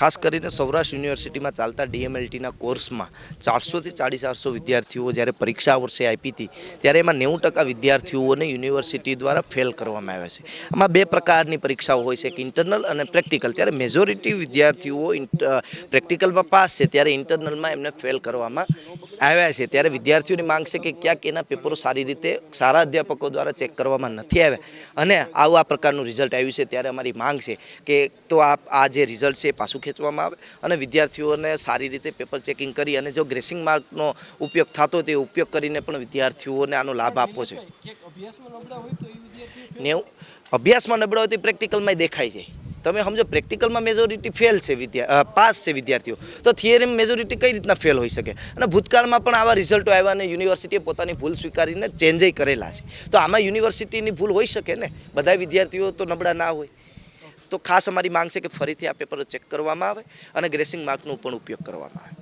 ખાસ કરીને સૌરાષ્ટ્ર યુનિવર્સિટીમાં ચાલતા ડીએમએલટીના કોર્સમાં ચારસોથી સાડી ચારસો વિદ્યાર્થીઓ જ્યારે પરીક્ષા વર્ષે આપી હતી, ત્યારે એમાં નેવું ટકા વિદ્યાર્થીઓને યુનિવર્સિટી દ્વારા ફેલ કરવામાં આવ્યા છે. આમાં બે પ્રકારની પરીક્ષાઓ હોય છે, એક ઇન્ટરનલ અને પ્રેક્ટિકલ. ત્યારે મેજોરિટી વિદ્યાર્થીઓ પ્રેક્ટિકલમાં પાસ છે, ત્યારે ઇન્ટરનલમાં એમને ફેલ કરવામાં આવ્યા છે. ત્યારે વિદ્યાર્થીઓની માંગ છે કે ક્યાંક એના પેપરો સારી રીતે સારા અધ્યાપકો દ્વારા ચેક કરવામાં નથી આવ્યા. અને આવું આ પ્રકારનું રિઝલ્ટ આવ્યું છે, ત્યારે અમારી માંગ છે કે તો આ જે રિઝલ્ટ છે પાછું ખેંચવામાં આવે અને વિદ્યાર્થીઓને સારી રીતે પેપર ચેકિંગ કરી અને જો ગ્રેસિંગ માર્કનો ઉપયોગ થતો તે ઉપયોગ કરીને પણ વિદ્યાર્થીઓને આનો લાભ આપવો છે નેવું અભ્યાસમાં નબળા હોય તો પ્રેક્ટિકલમાં દેખાય છે. તમે સમજો પ્રેક્ટિકલમાં મેજોરિટી ફેલ છે વિદ્યા પાસ છે વિદ્યાર્થીઓ. તો થિયરીમાં મેજોરિટી કઈ રીતના ફેલ હોઈ શકે? અને ભૂતકાળમાં પણ આવા રિઝલ્ટો આવ્યા અને યુનિવર્સિટીએ પોતાની ભૂલ સ્વીકારીને ચેન્જય કરેલા છે. તો આમાં યુનિવર્સિટીની ભૂલ હોઈ શકે ને? બધા વિદ્યાર્થીઓ તો નબળા ના હોય. તો ખાસ અમારી માંગ છે કે ફરીથી આ પેપર ચેક કરવામાં આવે અને ગ્રેસિંગ માર્કનો પણ ઉપયોગ કરવામાં આવે.